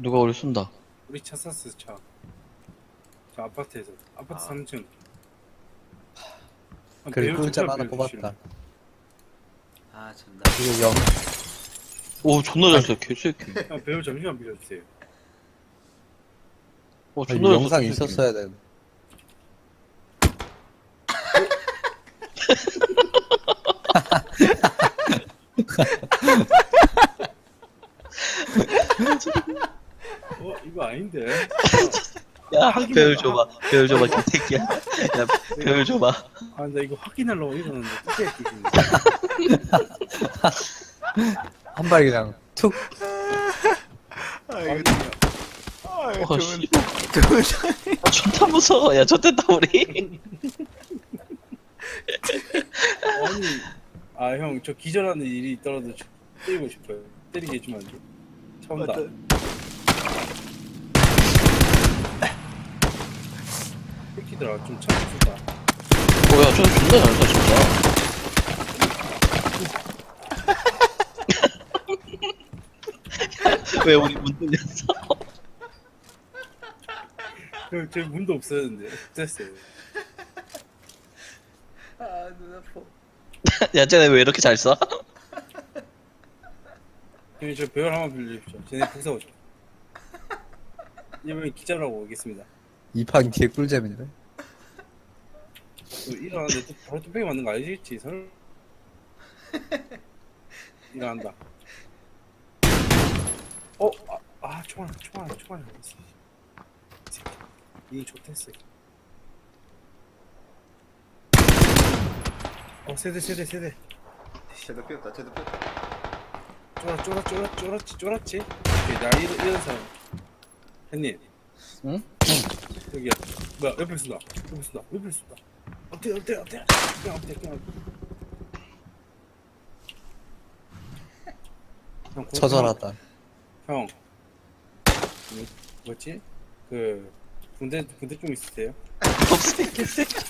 누가 우리 쏜다. 우리 차 쐈어 차. 저 아파트에서 아파트 아. 3층. 아, 그래 배율 꿀잠 좀 하나. 뽑았다 아 잔다 이거 영 오, 존나 잘 써, 개새끼. 아, 배율 잠시만 빌려주세요. 오, 존나 잘 써, 영상 개새끼. 있었어야 되는데 어 이거 아닌데. 야, 배율 봐. 줘봐. 배율 줘봐, 개새끼야. 야, 배율 줘봐. 아 나 이거 확인하려고 이러는데 어떻게 끼시는 한발 그냥 툭 아 이거 어, 씨. 아, 존나 무서워. 야, 좋됐다, 우리. 아니 아 형 저 기절하는 일이 있더라도 저 때리고 싶어요. 때리게 해주면 안 돼. 처음다. 새끼들아 좀 참아주다. 뭐야, 저 존나 잘 써, 진짜. 왜 우리 문 뚫렸어? 형, 저 문도 없었는데 됐어요. 아 눈 아파 야, 쟤네 왜 이렇게 잘 써? 형님 저 배열 한번 빌려주십시오. 쟤네 부서 오죠. 이번에 기자라고 오겠습니다. 이판 뒤에 꿀잼인데 또 일어나는데 또 바로 뚝배기 맞는 거 아니겠지? 설 일어난다. 어? 아, 아 총알 총알 총알. 이 새끼. 이 좋댔어. 어 세대 세대 세대. 쟤도 삐었다 쟤도 삐었다 쫄아 쫄아 쫄아 쫄았지 쫄았지. 오케이 나 이런 이런 사람. 형님. 응? 여기야. 뭐야 옆에 쏜다. 옆에 쏜다. 옆에 쏜다. 엎드려 엎드려 엎드려. 그냥 엎드려 그냥. 엎드려. 형, 그거 처절하다 형. 뭐, 뭐지? 그 군대 군대 좀 있으세요? 개새끼.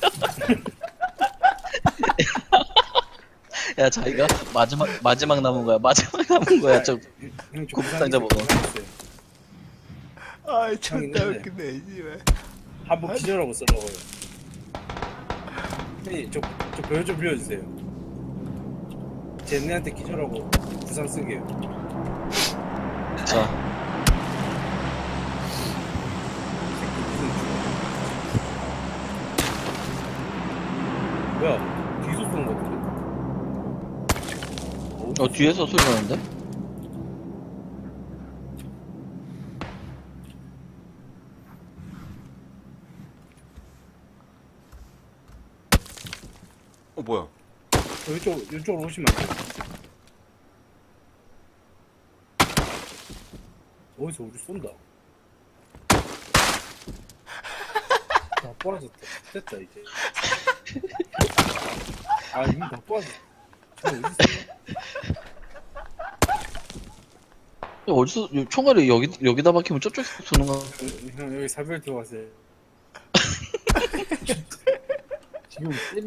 야, 자기가 마지막, 마지막 남은 거야. 마지막 남은 거야. 저, 형 곱상자 먹어. 아 존나 웃기네 이지왜 한번 기절하고 쓰려고요. 형님 저저 배열 좀 빌려주세요. 쟤네한테 기절하고 부상 쓰게요. 자. 뭐야 뒤에서 쏘는 거 같은데? 어, 뒤에서 소리 나는데? 어 뭐야 저 이쪽 이쪽으로 오시면 안 돼요. 어디서 우리 쏜다. 다 부러졌다. 됐다 이제. 아 이미 다 부러졌다. 저 어디 있어? 야, 어디서, 이 총알이 여기, 여기다 박히면 저쪽에서 쏘는 거. 형 여기 사별 들어가세요. 지금 때리